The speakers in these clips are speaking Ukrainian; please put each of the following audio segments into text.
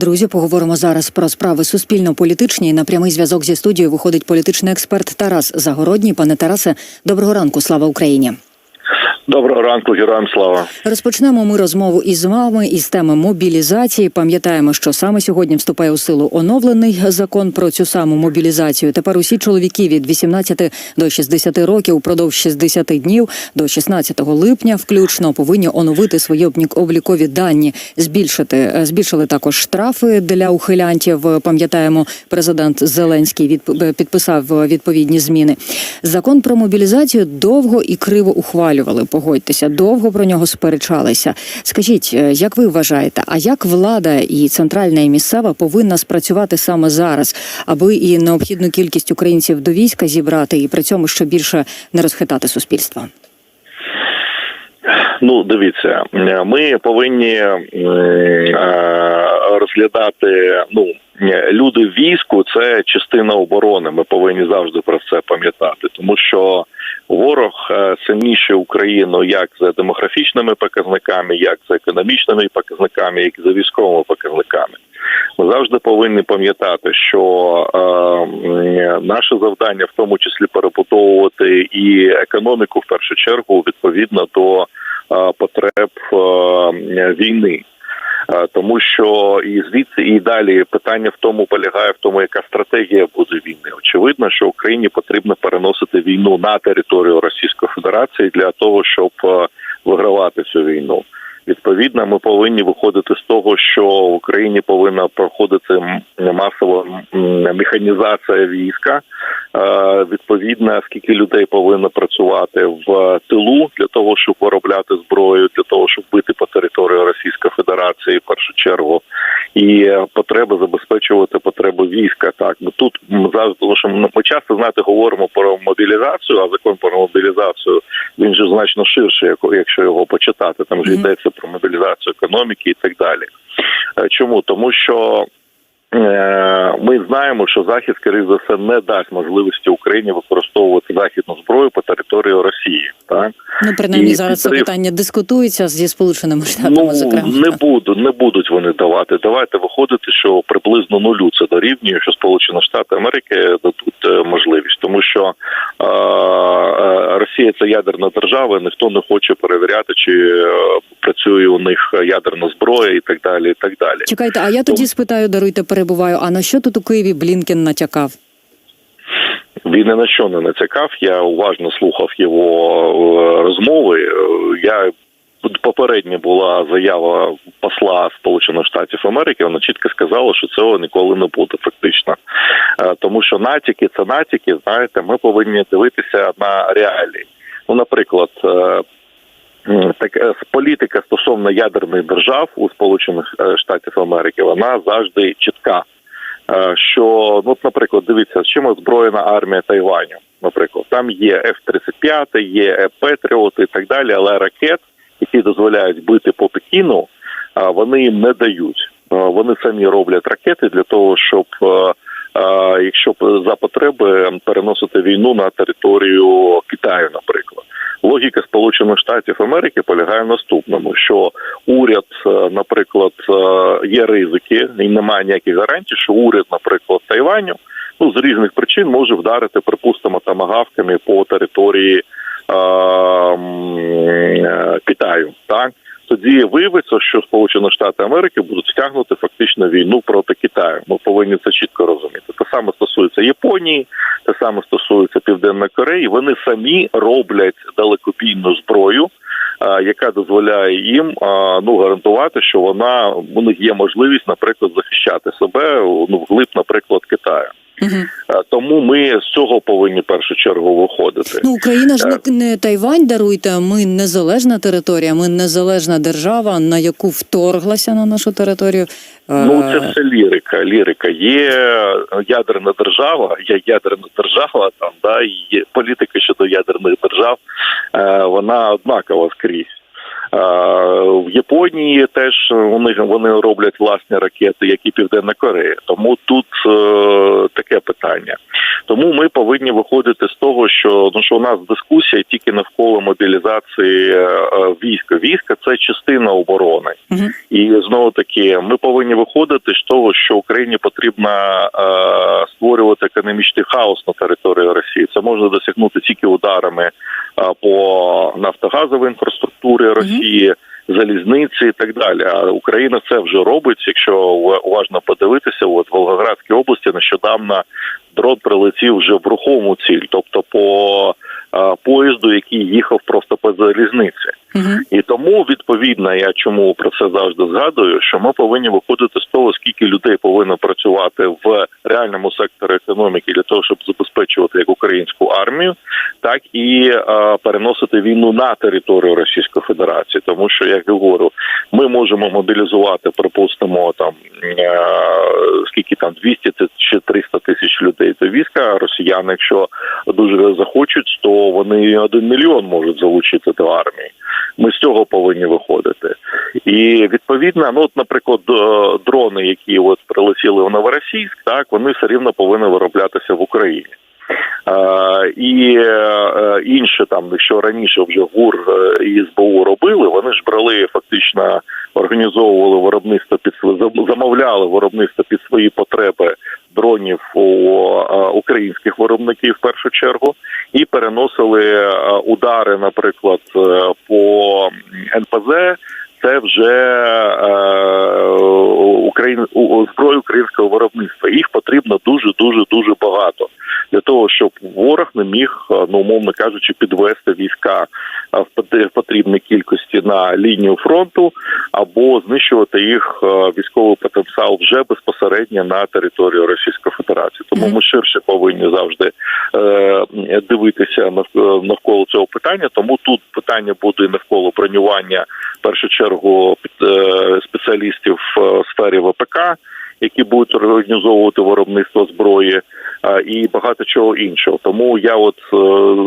Друзі, поговоримо зараз про справи суспільно-політичні. На прямий зв'язок зі студією виходить політичний експерт Тарас Загородній. Пане Тарасе, доброго ранку. Слава Україні. Доброго ранку, героям слава. Розпочнемо ми розмову із вами із теми мобілізації. Пам'ятаємо, що саме сьогодні вступає у силу оновлений закон про цю саму мобілізацію. Тепер усі чоловіки від 18 до 60 років упродовж 60 днів до 16 липня, включно повинні оновити свої облік- облікові дані, збільшити е, збільшили також штрафи для ухилянтів. Пам'ятаємо, президент Зеленський від підписав відповідні зміни. Закон про мобілізацію довго і криво ухвалювали. Погодьтеся, довго про нього сперечалися. Скажіть, е, як ви вважаєте, а як влада і центральна і місцева повинна спрацювати саме зараз, аби і необхідну кількість українців до війська зібрати, і при цьому ще більше не розхитати суспільство? Ну, дивіться, ми повинні е, розглядати. Ну люди в війську це частина оборони. Ми повинні завжди про це пам'ятати, тому що ворог е, сильніше Україну як за демографічними показниками, як за економічними показниками, як за військовими показниками. Ми завжди повинні пам'ятати, що е, наше завдання, в тому числі перебудовувати і економіку в першу чергу відповідно до е, потреб е, війни. Е, Тому що і звідси і далі питання в тому полягає в тому, яка стратегія буде війни. Очевидно, що Україні потрібно переносити війну на територію Російської Федерації для того, щоб е, вигравати цю війну. Відповідно, ми повинні виходити з того, що в Україні повинна проходити масова механізація війська. Е, Відповідно, скільки людей повинно працювати в тилу для того, щоб виробляти зброю, для того, щоб бити по території Російської Федерації в першу чергу, і потреби забезпечувати потреби війська. Так бо тут завжди тому що ми часто знаєте говоримо про мобілізацію, а закон про мобілізацію він же значно ширше, як- якщо його почитати. Там ж йдеться про мобілізацію економіки і так далі. Е, Чому? Тому що ми знаємо, що захід, скоріш за все, не дасть можливості Україні використовувати західну зброю по території Росії. Так Ну принаймні І зараз це питання дискутується зі сполученими штатами. ну зокрема не будуть, не будуть вони давати. Давайте виходити, що приблизно нулю це дорівнює, що Сполучені Штати Америки дадуть е, можливість, тому що е, е, Росія це ядерна держава, ніхто не хоче перевіряти, чи е, працює у них ядерна зброя і так далі. І так далі. Чекайте, а я тоді спитаю, даруйте, перебуваю. А на що тут у Києві Блінкен натякав? Він ні на що не натякав. Я уважно слухав його е, розмови. Е, Я попередня була заява посла Сполучених Штатів Америки. Вона чітко сказала, що цього ніколи не буде, фактично. Е, Тому що натяки це натяки. Знаєте, ми повинні дивитися на реалії. Ну, наприклад. Е, Так е, політика стосовно ядерних держав у Сполучених е, Штатів Америки вона завжди чітка. Що ну, наприклад, дивіться, з чим озброєна армія Тайваню. Наприклад, там є F-35, є Петріот і так далі, але ракет, які дозволяють бити по Пекіну, вони їм не дають. Вони самі роблять ракети для того, щоб якщо за потреби переносити війну на територію Китаю, наприклад. Логіка Сполучених Штатів Америки полягає в наступному: що уряд, е, наприклад, е, є ризики, і немає ніяких гарантій, що уряд, наприклад, Тайваню, ну з різних причин може вдарити, припустимо, тамагавками по території е, Китаю. Так тоді виявиться, що Сполучені Штати Америки будуть втягнути фактично війну проти Китаю. Ми повинні це чітко розуміти. Саме стосується Японії, те саме стосується Південної Кореї. Вони самі роблять далекобійну зброю, яка дозволяє їм ну гарантувати, що вона у них є можливість, наприклад, захищати себе ну вглиб, наприклад, Китаю. Угу. Тому ми з цього повинні в першу чергу виходити. Ну, Україна ж не, не Тайвань даруйте. Ми незалежна територія, ми незалежна держава, на яку вторглася на нашу територію. Ну це все лірика. Лірика є ядерна держава, є ядерна держава там, да і політика щодо ядерних держав. е, Вона однакова скрізь. В Японії теж вони вони роблять власні ракети, як і Південна Корея. Тому тут е, таке питання. Тому ми повинні виходити з того, що ну що у нас дискусія тільки навколо мобілізації е, війська. Війська це частина оборони, Угу. і знову таки ми повинні виходити з того, що Україні потрібно е, створювати економічний хаос на території Росії. Це можна досягнути тільки ударами по нафтогазовій інфраструктурі Росії. Залізниці і так далі. А Україна це вже робить. Якщо ува- уважно подивитися, от в Волгоградській області нещодавно дрон прилетів вже в рухому ціль, тобто по поїзду, який їхав просто по залізниці. І тому відповідно, я чому про це завжди згадую, що ми повинні виходити з того, скільки людей повинно працювати в реальному секторі економіки для того, щоб забезпечувати як українську армію, так і е, переносити війну на територію Російської Федерації. Тому що як я говорю, ми можемо мобілізувати, припустимо, там е, скільки там 200 чи 300 тисяч людей до війська. Росіяни, якщо дуже захочуть, то вони один мільйон можуть залучити до армії. Ми з цього повинні виходити. І відповідно, ну от, наприклад, е, дрони, які от прилетіли в Новоросійськ, так вони все рівно повинні вироблятися в Україні. Е, і е, інше там, якщо раніше вже ГУР і СБУ робили, вони ж брали фактично організовували виробництво під замовляли виробництво під свої потреби дронів у українських виробників в першу чергу, переносили е, удари, наприклад, е, по НПЗ. Це вже Україн у- зброї українського виробництва. Їх потрібно дуже дуже дуже багато для того, щоб ворог не міг, е, ну умовно кажучи, підвести війська е, в потрібній кількості на лінію фронту або знищувати їх е, військовий потенціал вже безпосередньо на територію Російської Федерації. Тому ми ширше повинні завжди дивитися нав- навколо цього питання. Тому тут питання буде навколо бронювання першу чергу е, спеціалістів в сфері ВПК, які будуть організовувати виробництво зброї. е, І багато чого іншого, тому я от е,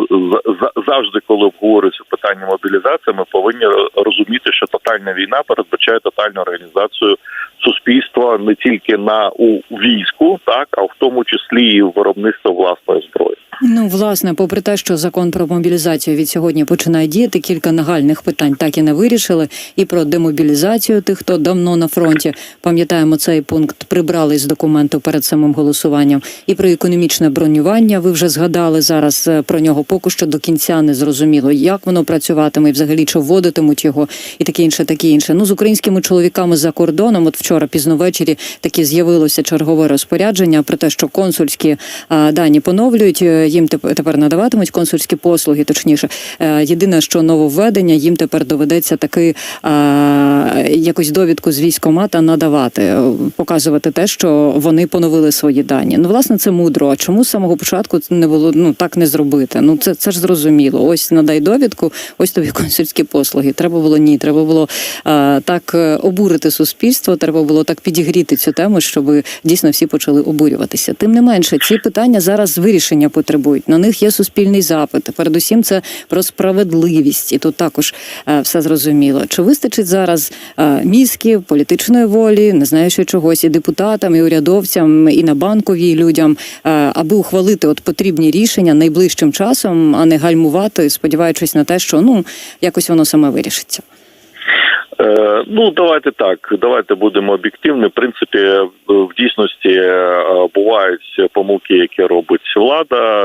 за- за- завжди, коли обговорюється питання мобілізації, ми повинні розуміти, що тотальна війна передбачає тотальну організацію суспільства не тільки на у війську, так а в тому числі і виробництво власної зброї. Ну, власне, попри те, що закон про мобілізацію від сьогодні починає діяти, кілька нагальних питань так і не вирішили. І про демобілізацію тих, хто давно на фронті. Пам'ятаємо, цей пункт прибрали з документу перед самим голосуванням. І про економічне бронювання ви вже згадали зараз е, про нього. Поки що до кінця не зрозуміло, як воно працюватиме, і взагалі чи вводитимуть його, і таке інше, таке інше. Ну з українськими чоловіками за кордоном. От вчора пізно ввечері таки з'явилося чергове розпорядження про те, що консульські а, дані поновлюють. Е, Їм тепер надаватимуть консульські послуги. Точніше, Е, єдине, що нововведення, їм тепер доведеться таки а, якусь довідку з військомата надавати, е, показувати те, що вони поновили свої дані. Ну, власне, це мудро. А чому з самого початку не було ну так не зробити? Ну це це ж зрозуміло. Ось надай довідку, ось тобі консульські послуги. Треба було ні. Треба було а, так е, обурити суспільство. Треба було так підігріти цю тему, щоб дійсно всі почали обурюватися. Тим не менше, ці питання зараз вирішення потребують. На них є суспільний запит. Передусім, це про справедливість, і тут також е, все зрозуміло. Чи вистачить зараз е, мізків, політичної волі, не знаю, що чогось і депутатам, і урядовцям, і на банкові і людям, е, аби ухвалити от потрібні рішення найближчим часом, а не гальмувати, сподіваючись на те, що ну якось воно саме вирішиться. Е, ну давайте так. Давайте будемо об'єктивні. В принципі, в дійсності е, бувають помилки, які робить влада,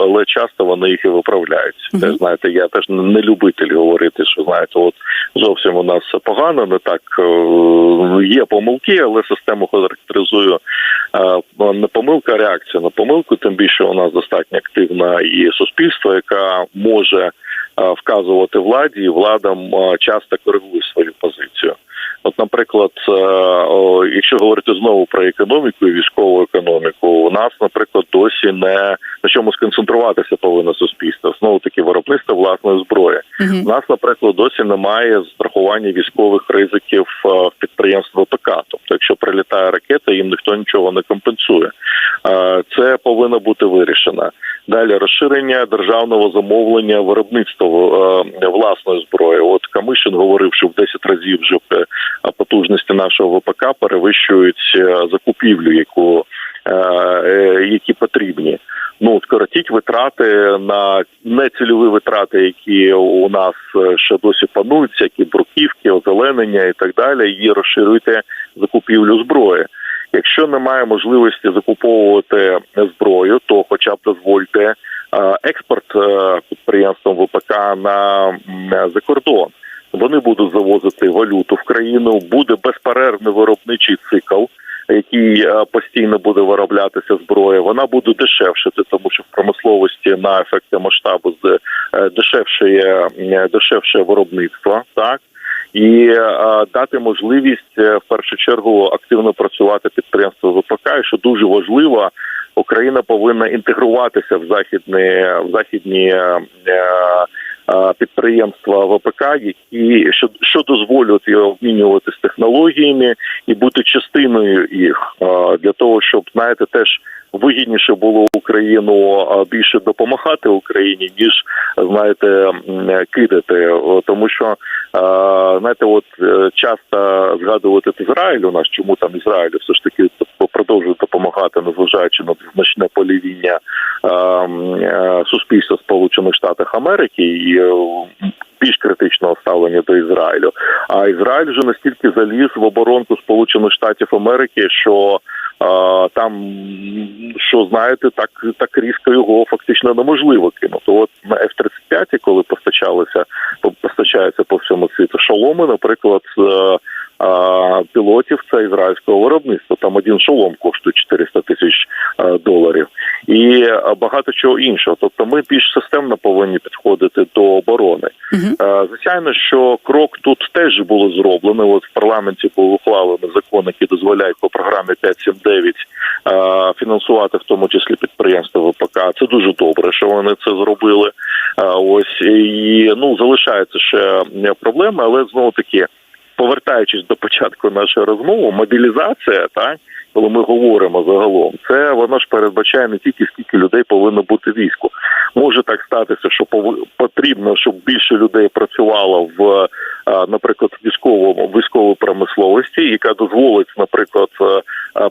але часто вони їх і виправляють. Мгм. Теж знаєте, я теж не любитель говорити, що знаєте, от зовсім у нас погано, не так Е, є помилки, але систему характеризую е, не помилка, а реакція на помилку. Тим більше у нас достатньо активна і суспільство, яка може вказувати владі, і влада е, часто коригує свою позицію. От, наприклад, е, якщо говорити знову про економіку і військову економіку, нас, наприклад, досі не на чому сконцентруватися повинно суспільство. Знову таки виробництво власної зброї. Угу. У нас, наприклад, досі немає страхування військових ризиків е, в підприємств ВПК. Тобто, якщо прилітає ракета, їм ніхто нічого не компенсує. Е, Це повинно бути вирішено. Далі розширення державного замовлення виробництва е, власної зброї. От Камишин говорив, що в 10 разів вже потужності нашого ВПК перевищують закупівлю, яку які потрібні. Ну скоротіть витрати на нецільові витрати, які у нас е, ще досі панують, всякі бруківки, озеленення і так далі. І розширюйте закупівлю зброї. Якщо немає можливості закуповувати зброю, то хоча б дозвольте е, експорт е, підприємствам ВПК на за кордон. Вони будуть завозити валюту в країну, буде безперервний виробничий цикл, який е, постійно буде вироблятися зброя. Вона буде дешевшити, тому що в промисловості на ефекти масштабу з- е, дешевшає, е, дешевше виробництво, так і е, дати можливість в першу чергу активно працювати підприємство ВПК. І що дуже важливо, Україна повинна інтегруватися в західні в західні е, підприємства ВПК, які що, що дозволять її обмінюватися технологіями і бути частиною їх для того, щоб знаєте, теж вигідніше було Україну більше допомагати Україні, ніж знаєте, кидати, тому що знаєте, от е, часто згадувати Ізраїль у нас, чому там Ізраїль все ж таки продовжує допомагати, незважаючи на значне полівіння суспільства Сполучених Штатів Америки і е, більш критичного ставлення до Ізраїлю. А Ізраїль вже настільки заліз в оборонку Сполучених Штатів Америки, що там що знаєте, так так різко його фактично неможливо кинути. От на F-35, коли постачалися по- постачаються по всьому світу шоломи, наприклад. е, Пілотів це ізраїльського виробництва. Там один шолом коштує 400 тисяч е, і е, багато чого іншого. Тобто, ми більш системно повинні підходити до оборони. Е, Звичайно, що крок тут теж було зроблено. От в парламенті був ухвалений закон, який дозволяє по програмі 5.7.9 е, фінансувати в тому числі підприємства ВПК. Це дуже добре, що вони це зробили. Ось і ну залишаються ще проблеми, але знову таки. Повертаючись до початку нашої розмови, мобілізація, так коли ми говоримо загалом, це воно ж передбачає не тільки скільки людей повинно бути війську. Може так статися, що потрібно, щоб більше людей працювало в, е, наприклад, військовому військовій промисловості, яка дозволить, наприклад, е,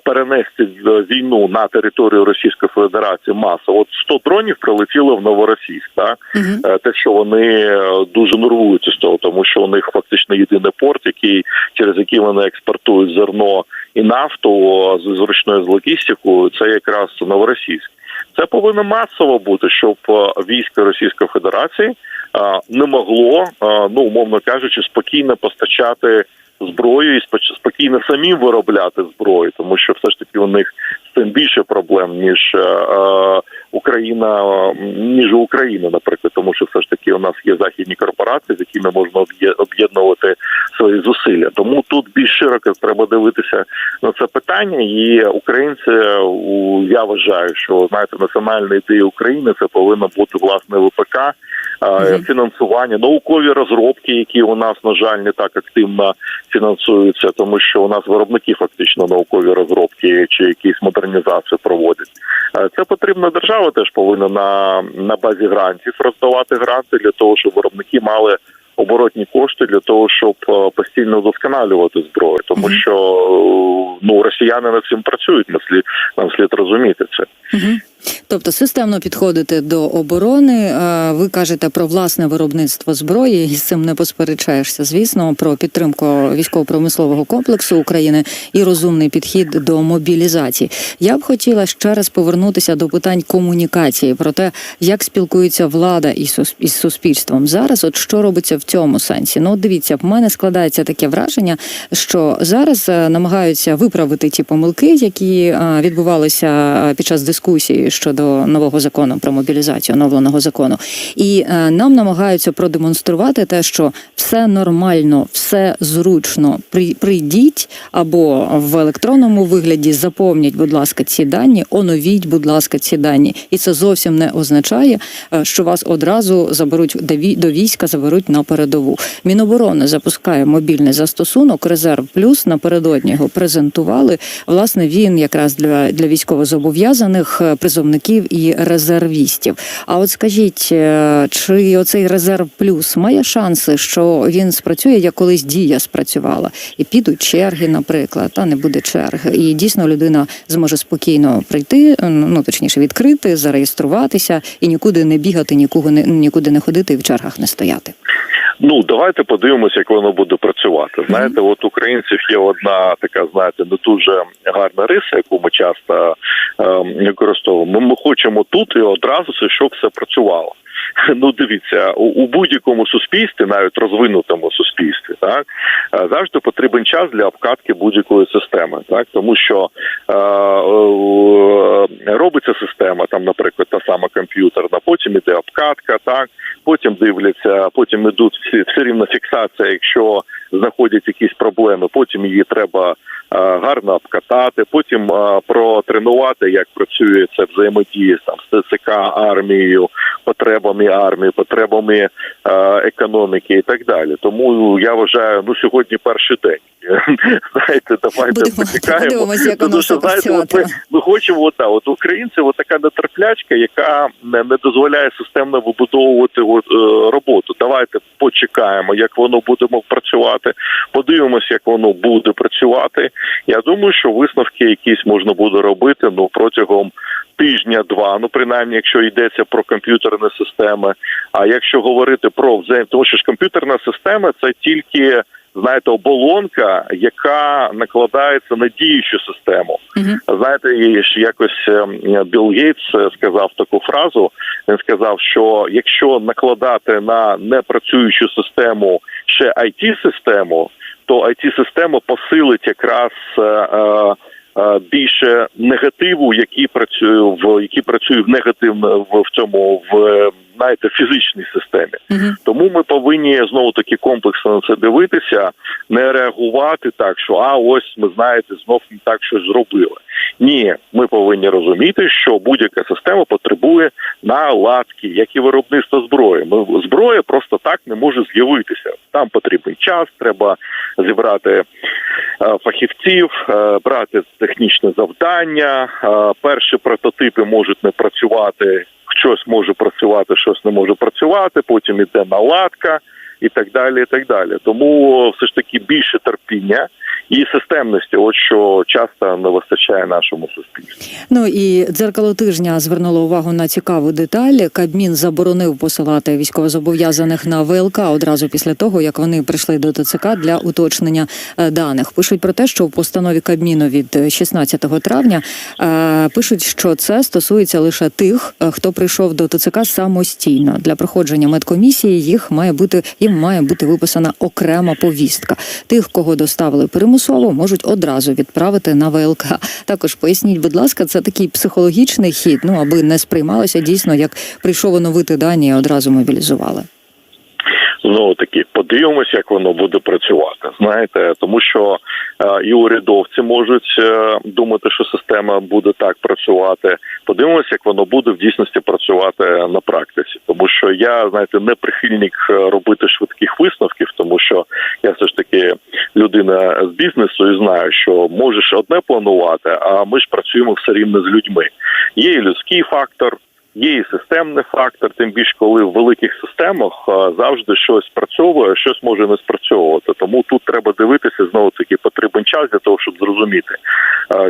перенести е, війну на територію Російської Федерації масово. От 100 дронів прилетіло в Новоросійськ, так Мгм. Е, те, що вони е, дуже нервуються з того, тому що у них фактично єдиний порт, який через який вони експортують зерно і нафту з зручною з логістикою, це якраз Новоросійськ. Це повинно масово бути, щоб військо Російської Федерації не могло, ну умовно кажучи, спокійно постачати зброю і спокійно самим виробляти зброю, тому що все ж таки у них з цим більше проблем ніж е, е, Україна, е, ніж у України, наприклад, тому що все ж таки у нас є західні корпорації, з якими можна об'є- об'єднувати свої зусилля. Тому тут більш широко треба дивитися на це питання. І українці, я вважаю, що знаєте, національна ідея України це повинно бути власне ВПК. Е. Фінансування, наукові розробки, які у нас на жаль не так активно фінансуються, тому що у нас виробники фактично наукові розробки чи якісь модернізацію проводять. Е, Це потрібно держава теж повинна на, на базі грантів роздавати гранти для того, щоб виробники мали оборотні кошти для того, щоб е, постійно вдосконалювати зброю, тому Мгм. що е, ну росіяни над цим працюють. Нам слід нам слід розуміти це. Мгм. Тобто системно підходити до оборони. Е, Ви кажете про власне виробництво зброї, і з цим не посперечаєшся. Звісно, про підтримку військово-промислового комплексу України і розумний підхід до мобілізації. Я б хотіла ще раз повернутися до питань комунікації про те, як спілкується влада із суспільством зараз. От що робиться в цьому сенсі? Ну, дивіться, в мене складається таке враження, що зараз е, намагаються виправити ті помилки, які е, відбувалися під час дискусії щодо нового закону про мобілізацію, оновленого закону, і е, нам намагаються продемонструвати те, що все нормально, все зручно. При- Прийдіть або в електронному вигляді заповніть, будь ласка, ці дані, оновіть, будь ласка, ці дані, і це зовсім не означає, е, що вас одразу заберуть до вій- до війська, заберуть на передову. Міноборони запускає мобільний застосунок Резерв Плюс. Напередодні його презентували. Власне, він якраз для, для військовозобов'язаних е, призовних призовників і резервістів. А от скажіть, е, чи оцей резерв плюс має шанси, що він спрацює, як колись дія спрацювала, і підуть черги, наприклад, та не буде черг, і дійсно людина зможе спокійно прийти, ну точніше відкрити, зареєструватися і нікуди не бігати, нікого не нікуди не ходити і в чергах не стояти. Ну давайте подивимося, як воно буде працювати. Знаєте, от українців є одна така, знаєте, не дуже гарна риса, яку ми часто е, використовуємо. Ми, ми хочемо тут і одразу, щоб все працювало. Ну, дивіться, у, у будь-якому суспільстві, навіть розвинутому суспільстві, так е, завжди потрібен час для обкатки будь-якої системи, так тому що е, е, робиться система, там, наприклад, та сама комп'ютерна, потім іде обкатка, так потім дивляться, а потім ідуть всі все рівно фіксація, якщо знаходять якісь проблеми, потім її треба гарно обкатати, потім е, протренувати, як працює це взаємодія там з ТЦК армією, потребами армії, потребами е, економіки і так далі. Тому я вважаю, ну сьогодні перший день. Знаєте, давайте почекаємо. Тому що, знаєте, от ми, ми хочемо от, да, от українці, от така нетерплячка, яка не, не дозволяє системно вибудовувати от, е, роботу. Давайте почекаємо, як воно буде працювати. Подивимося, як воно буде працювати. Я думаю, що висновки якісь можна буде робити ну протягом. Тижня-два, ну принаймні, якщо йдеться про комп'ютерні системи. А якщо говорити про взаєм, тому що ж комп'ютерна система це тільки знаєте оболонка, яка накладається на діючу систему. Угу. Знаєте, якось ем, Білл Гейтс е, сказав таку фразу. Він сказав, що якщо накладати на непрацюючу систему ще it систему то it система посилить якраз. е, е, е, Більше негативу, які працює в які працюють негативно в, в цьому в знаєте фізичній системі. Угу. Тому ми повинні знову таки комплексно на це дивитися, не реагувати так, що а ось ми знаєте, знов не так щось зробили. Ні, ми повинні розуміти, що будь-яка система потребує наладки, як і виробництво зброї. Ми зброя просто так не може з'явитися. Там потрібний час, треба зібрати е, фахівців, е, брати технічне завдання. Е, перші прототипи можуть не працювати. Щось може працювати, щось не може працювати. Потім іде наладка і так далі. І так далі. Тому все ж таки більше терпіння і системності, от що часто не вистачає нашому суспільству. Ну і дзеркало тижня звернуло увагу на цікаву деталь. Кабмін заборонив посилати військовозобов'язаних на ВЛК одразу після того, як вони прийшли до ТЦК для уточнення е, даних. Пишуть про те, що в постанові Кабміну від 16 травня е, пишуть, що це стосується лише тих, е, хто прийшов до ТЦК самостійно для проходження медкомісії. Їх має бути їм має бути виписана окрема повістка. Тих, кого доставили примусово, можуть одразу відправити на ВЛК. Також поясніть, будь ласка, це такий психологічний хід, ну аби не сприймалося дійсно, як прийшов оновити дані і одразу мобілізували. Знову таки подивимося, як воно буде працювати. Знаєте, тому що е, і урядовці можуть е, думати, що система буде так працювати. Подивимося, як воно буде в дійсності працювати на практиці. Тому що я знаєте не прихильник е, робити швидких висновків, тому що я все ж таки людина з бізнесу і знаю, що можеш одне планувати, а ми ж працюємо все рівно з людьми. Є і людський фактор. Є і системний фактор, тим більше коли в великих системах завжди щось спрацьовує, щось може не спрацьовувати. Тому тут треба дивитися знову таки потрібен час для того, щоб зрозуміти,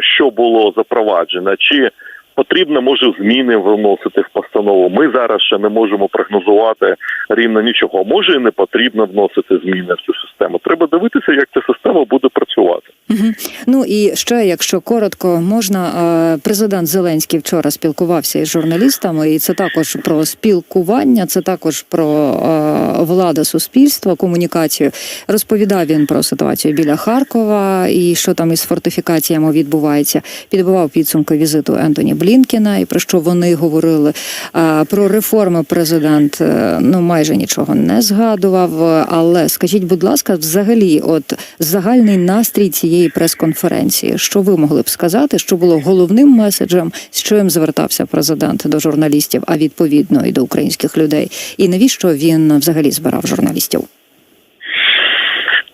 що було запроваджено, чи потрібно може зміни вносити в постанову. Ми зараз ще не можемо прогнозувати рівно нічого. Може і не потрібно вносити зміни в цю систему. Треба дивитися, як ця система буде працювати. Угу. Ну і ще, якщо коротко, можна е, президент Зеленський вчора спілкувався із журналістами, і це також про спілкування, це також про е, влада суспільства, комунікацію. Розповідав він про ситуацію біля Харкова і що там із фортифікаціями відбувається. Підбивав підсумки візиту Ентоні Блінкіна і про що вони говорили. Е, про реформи президент ну майже нічого не згадував. Але скажіть, будь ласка, взагалі, от загальний настрій цієї прес-конференції, що ви могли б сказати, що було головним меседжем, з чим звертався президент до журналістів, а відповідно і до українських людей, і навіщо він взагалі збирав журналістів?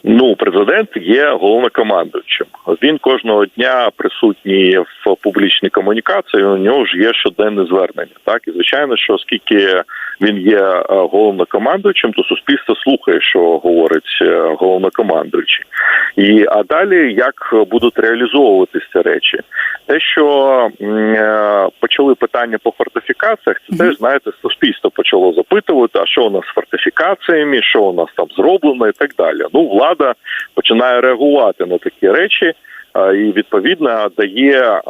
Ну, президент є головнокомандуючим. Він кожного дня присутній в публічній комунікації. У нього ж є щоденне звернення. Так і звичайно, що оскільки він є е, головнокомандуючим, то суспільство слухає, що говорить е, головнокомандуючий. І а далі як будуть реалізовуватися ці речі? Те, що е, почали питання по фортифікаціях, це теж знаєте, суспільство почало запитувати, а що у нас з фортифікаціями, що у нас там зроблено, і так далі. Ну, влада починає реагувати на такі речі. е, І відповідно дає е,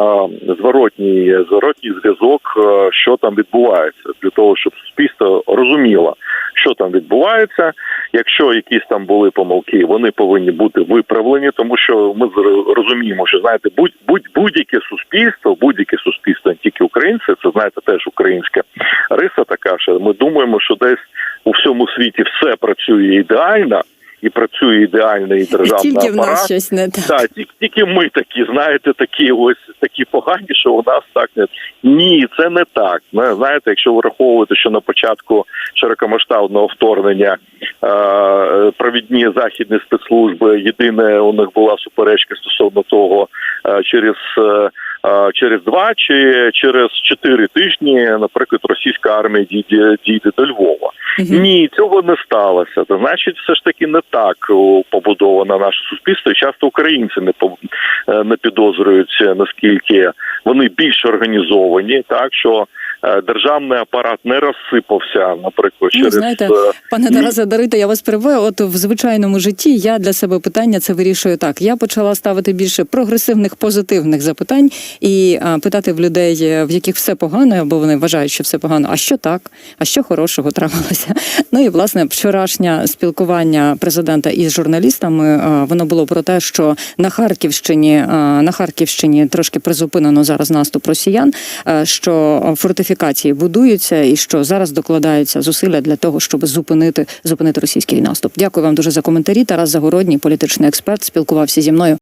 зворотній зворотній зв'язок, е, що там відбувається, для того, щоб суспільство розуміло, що там відбувається. Якщо якісь там були помилки, вони повинні бути виправлені, тому що ми розуміємо, що знаєте, будь будь будь-яке суспільство, будь-яке суспільство, не тільки українці, це знаєте, теж українська риса така. Що ми думаємо, що десь у всьому світі все працює ідеально. І працює ідеально і державний Тільки в нас щось не так. Так, тільки, тільки ми такі, знаєте, такі ось такі погані, що у нас так не ні, це не так. Знаєте, якщо враховувати, що на початку широкомасштабного вторгнення е, провідні західні спецслужби єдине у них була суперечка стосовно того, е, через. е, Через два чи через чотири тижні, наприклад, російська армія дійде дійде до Львова. Ні, цього не сталося. Це значить, все ж таки не так побудовано наше суспільство. Часто українці не по- е, не підозрюють е, наскільки вони більш організовані, так що державний апарат не розсипався, наприклад, Ну, через знаєте, е, Пане. Тарасе, даруйте, я вас перебиваю. От в звичайному житті я для себе питання це вирішую так. Я почала ставити більше прогресивних, позитивних запитань і питати в людей, е, в яких все погано, або вони вважають, що все погано. А що так? А що хорошого трапилося? Ну і власне вчорашнє спілкування президента із журналістами воно було про те, що на Харківщині на Харківщині трошки призупинено зараз наступ росіян, що фортифікації будуються і що зараз докладаються зусилля для того, щоб зупинити зупинити російський наступ. Дякую вам дуже за коментарі. Тарас Загородній, політичний експерт, спілкувався зі мною.